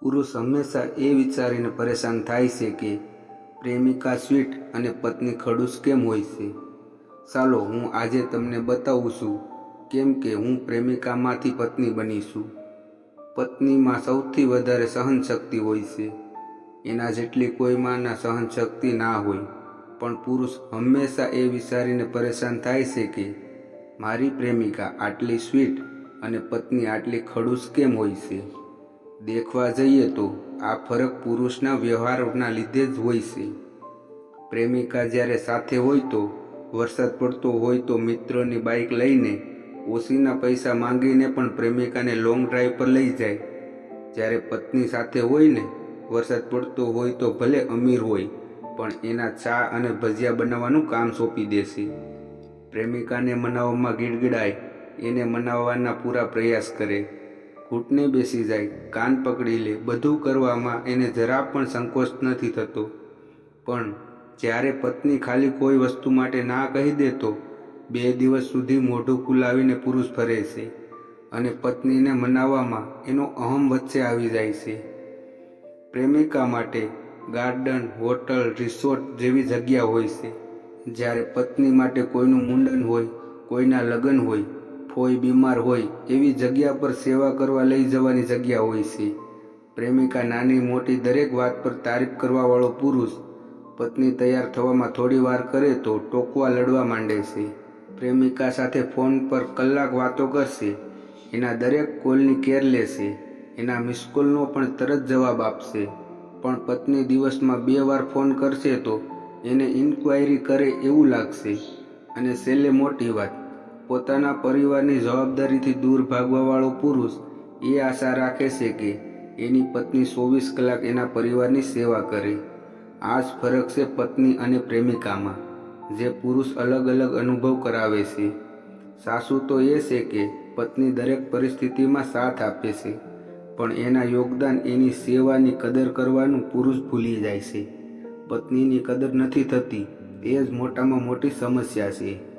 પુરુષ હંમેશા એ વિચારીને પરેશાન થાય છે કે પ્રેમિકા સ્વીટ અને પત્ની ખડૂસ કેમ હોય છે? ચાલો, હું આજે તમને બતાવું છું કેમ કે હું પ્રેમિકામાંથી પત્ની બની છું પત્નીમાં સૌથી વધારે સહનશક્તિ હોય છે. એના જેટલી કોઈમાંના સહનશક્તિ ના હોય, પણ પુરુષ હંમેશા એ વિચારીને પરેશાન થાય છે કે મારી પ્રેમિકા આટલી સ્વીટ અને પત્ની આટલી ખડૂસ કેમ હોય છે? દેખવા જઈએ તો આ ફરક પુરુષના વ્યવહારના લીધે જ હોય છે. પ્રેમિકા જ્યારે સાથે હોય તો, વરસાદ પડતો હોય તો મિત્રોની બાઇક લઈને ઓછીના પૈસા માંગીને પણ પ્રેમિકાને લોંગ ડ્રાઈવ પર લઈ જાય. જ્યારે પત્ની સાથે હોય ને વરસાદ પડતો હોય તો ભલે અમીર હોય, પણ એના ચા અને ભજીયા બનાવવાનું કામ સોંપી દેશે. પ્રેમિકાને મનાવવામાં ગીડગીડાય, એને મનાવવાના પૂરા પ્રયાસ કરે. ઘૂંટને બેસી જાય, કાન પકડી લે, બધું કરવામાં એને જરા પણ સંકોચ નથી થતો. પણ જ્યારે પત્ની ખાલી કોઈ વસ્તુ માટે ના કહી દે તો બે દિવસ સુધી મોઢું ખુલાવીને પુરુષ ફરે છે અને પત્નીને મનાવવામાં એનો અહમ વચ્ચે આવી જાય છે. પ્રેમિકા માટે ગાર્ડન, હોટલ, રિસોર્ટ જેવી જગ્યા હોય છે. જ્યારે પત્ની માટે કોઈનું મુંડન હોય, કોઈના લગ્ન હોય ફોઈ બીમાર હોય એવી જગ્યા પર સેવા કરવા લઈ જવાની જગ્યા હોય છે. પ્રેમિકા નાની મોટી દરેક વાત પર તારીફ કરવાવાળો પુરુષ પત્ની તૈયાર થવામાં થોડી વાર કરે તો ટોકવા લડવા માંડે છે. પ્રેમિકા સાથે ફોન પર કલાક વાતો કરશે. એના દરેક કોલની કેર લેશે. એના મિસકોલનો પણ તરત જવાબ આપશે. પણ પત્ની દિવસમાં બે વાર ફોન કરશે તો એને ઇન્ક્વાયરી કરે એવું લાગશે. અને છેલ્લે મોટી વાત. પોતાના પરિવારની જવાબદારીથી દૂર ભાગવાવાળો પુરુષ એ આશા રાખે છે કે એની પત્ની ચોવીસ કલાક એના પરિવારની સેવા કરે. આ જ ફરક છે પત્ની અને પ્રેમિકામાં, જે પુરુષ અલગ અલગ અનુભવ કરાવે છે. સાસુ તો એ છે કે પત્ની દરેક પરિસ્થિતિમાં સાથ આપે છે, પણ એના યોગદાન એની સેવાની કદર કરવાનું પુરુષ ભૂલી જાય છે. પત્નીની કદર નથી થતી, એ જ મોટામાં મોટી સમસ્યા છે.